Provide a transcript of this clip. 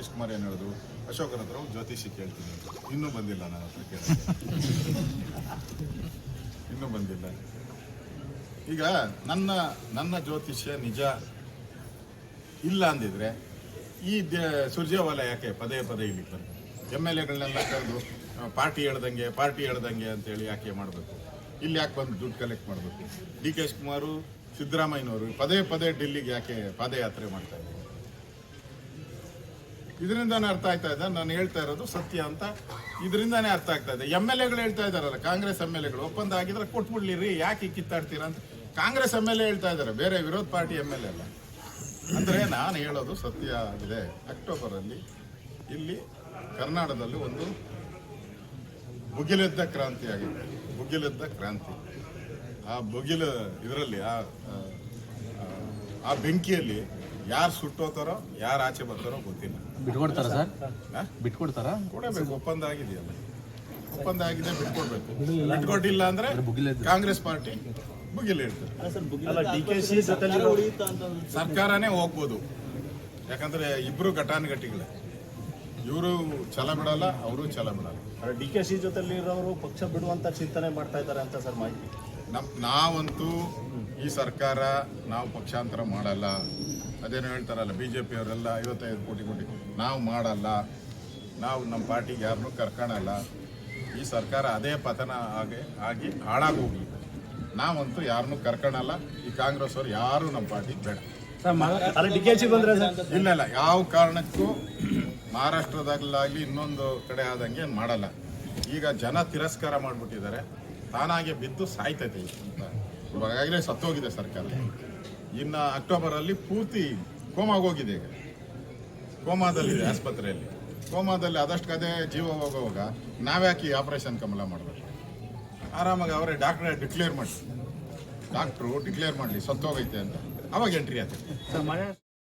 K Kumar ಏನು ಹೇಳಿದ್ರು ಅಶೋಕನ ಹತ್ರ ಜ್ಯೋತಿಷಿ ಕೇಳ್ತೀನಿ. ಇನ್ನೂ ಬಂದಿಲ್ಲ ನನ್ನ ಹತ್ರ ಇನ್ನೂ ಬಂದಿಲ್ಲ. ಈಗ ನನ್ನ ನನ್ನ ಜ್ಯೋತಿಷ್ಯ ನಿಜ ಇಲ್ಲ ಅಂದಿದ್ರೆ ಈ ಸುರ್ಜೇವಾಲ ಯಾಕೆ ಪದೇ ಪದೇ ಇಲ್ಲಿ ಎಂ ಎಲ್ ಎಗಳನ್ನೆಲ್ಲ ಕರೆದು ಪಾರ್ಟಿ ಹೇಳ್ದಂಗೆ ಪಾರ್ಟಿ ಹೇಳ್ದಂಗೆ ಅಂತೇಳಿ ಯಾಕೆ ಮಾಡಬೇಕು? ಇಲ್ಲಿ ಯಾಕೆ ಬಂದು ದುಡ್ಡು ಕಲೆಕ್ಟ್ ಮಾಡಬೇಕು? ಡಿ ಕೆ ಶಿವಕುಮಾರು, ಸಿದ್ದರಾಮಯ್ಯನವರು ಪದೇ ಪದೇ ಡೆಲ್ಲಿಗೆ ಯಾಕೆ ಪಾದಯಾತ್ರೆ ಮಾಡ್ತಾ ಇದ್ದಾರೆ? ಇದರಿಂದಾನೇ ಅರ್ಥ ಆಗ್ತಾ ಇದೆ. ನಾನು ಹೇಳ್ತಾ ಇರೋದು ಸತ್ಯ ಅಂತ ಇದರಿಂದಾನೇ ಅರ್ಥ ಆಗ್ತಾ ಇದೆ. ಎಂ ಎಲ್ ಎಗಳು ಹೇಳ್ತಾ ಇದಾರಲ್ಲ ಕಾಂಗ್ರೆಸ್ ಎಂ ಎಲ್ ಎಗಳು, ಒಪ್ಪಂದ ಆಗಿದ್ರೆ ಕೊಟ್ಬಿಡ್ಲಿರಿ, ಯಾಕೆ ಕಿತ್ತಾಡ್ತೀರಾ ಅಂತ. ಕಾಂಗ್ರೆಸ್ ಎಂ ಎಲ್ ಎ ಹೇಳ್ತಾ ಇದ್ದಾರೆ, ಬೇರೆ ವಿರೋಧ ಪಾರ್ಟಿ ಎಂ ಎಲ್ ಎ ಅಲ್ಲ. ಅಂದ್ರೆ ನಾನು ಹೇಳೋದು ಸತ್ಯ ಆಗಿದೆ. ಅಕ್ಟೋಬರ್ ಅಲ್ಲಿ ಇಲ್ಲಿ ಕರ್ನಾಟಕದಲ್ಲಿ ಒಂದು ಬುಗಿಲೆದ್ದ ಕ್ರಾಂತಿ ಆಗಿದೆ. ಬುಗಿಲೆದ್ದ ಕ್ರಾಂತಿ. ಆ ಭುಗಿಲ ಇದರಲ್ಲಿ ಆ ಬೆಂಕಿಯಲ್ಲಿ ಯಾರು ಸುಟ್ಟೋತಾರೋ ಯಾರು ಆಚೆ ಬರ್ತಾರೋ ಗೊತ್ತಿಲ್ಲ. ಬಿಟ್ಕೊಡ್ತಾರ ಸರ್? ಬಿಟ್ಕೊಡ್ತಾರ? ಕೊಡಬೇಕು ಒಪ್ಪಂದ ಆಗಿದೆಯಲ್ಲ ಒಪ್ಪಂದ ಆಗಿದೆ ಬಿಟ್ಕೊಡ್ಬೇಕು ಬಿಟ್ಕೊಟ್ಟಿಲ್ಲ ಅಂದ್ರೆ ಕಾಂಗ್ರೆಸ್ ಪಾರ್ಟಿ ಬುಗಿಲ್ ಹೇಳ್ತಾರೆ ಸರ್ಕಾರನೇ ಹೋಗ್ಬೋದು. ಯಾಕಂದ್ರೆ ಇಬ್ರು ಘಟಾನುಘಟಿಗಳೇ. ಇವರು ಛಲ ಬಿಡಲ್ಲ ಅವರು ಛಲ ಬಿಡಲ್ಲ. ಡಿ ಕೆ ಸಿ ಜೊತೆಲಿ ಇರೋರು ಪಕ್ಷ ಬಿಡುವಂತ ಚಿಂತನೆ ಮಾಡ್ತಾ ಇದ್ದಾರೆ ಅಂತ ಸರ್ ಮಾಹಿತಿ. ನಮ್ ನಾವಂತೂ ಈ ಸರ್ಕಾರ ನಾವು ಪಕ್ಷಾಂತರ ಮಾಡಲ್ಲ. ಅದೇನೋ ಹೇಳ್ತಾರಲ್ಲ ಬಿ ಜೆ ಪಿಯವರೆಲ್ಲ ಐವತ್ತೈದು ಕೋಟಿ ಕೋಟಿ ನಾವು ಮಾಡಲ್ಲ. ನಾವು ನಮ್ಮ ಪಾರ್ಟಿಗೆ ಯಾರನ್ನೂ ಕರ್ಕೊಳಲ್ಲ ಈ ಸರ್ಕಾರ ಅದೇ ಪತನ ಆಗಿ ಆಗಿ ಹೋಗಿ ನಾವಂತೂ ಯಾರನ್ನೂ ಕರ್ಕೊಳಲ್ಲ ಈ ಕಾಂಗ್ರೆಸ್ ಅವರು ಯಾರು ನಮ್ಮ ಪಾರ್ಟಿಗೆ ಬೇಡ. ಇಲ್ಲ ಇಲ್ಲ. ಯಾವ ಕಾರಣಕ್ಕೂ ಮಹಾರಾಷ್ಟ್ರದಲ್ಲಾಗಲಿ ಇನ್ನೊಂದು ಕಡೆ ಆದಂಗೆ ಮಾಡಲ್ಲ. ಈಗ ಜನ ತಿರಸ್ಕಾರ ಮಾಡಿಬಿಟ್ಟಿದ್ದಾರೆ. ತಾನಾಗೆ ಬಿದ್ದು ಸಾಯ್ತೈತೆ. ಅಂತ ಇವಾಗಲೇ ಸತ್ತೋಗಿದೆ ಸರ್ಕಾರ. ಇನ್ನು ಅಕ್ಟೋಬರಲ್ಲಿ ಪೂರ್ತಿ ಕೋಮಾಗೋಗಿದೆ ಈಗ. ಕೋಮಾದಲ್ಲಿದೆ ಆಸ್ಪತ್ರೆಯಲ್ಲಿ. ಕೋಮಾದಲ್ಲಿ ಆದಷ್ಟು ಕದೇ ಜೀವ ಹೋಗುವಾಗ ನಾವ್ಯಾಕೆ ಆಪರೇಷನ್ ಕಮಲ ಮಾಡಬೇಕು? ಆರಾಮಾಗಿ ಅವರೇ ಡಾಕ್ಟ್ರೇ ಡಿಕ್ಲೇರ್ ಮಾಡಿ ಡಾಕ್ಟ್ರು ಡಿಕ್ಲೇರ್ ಮಾಡಲಿ, ಸತ್ತೋಗೈತೆ ಅಂತ. ಅವಾಗ ಎಂಟ್ರಿ ಮನೆ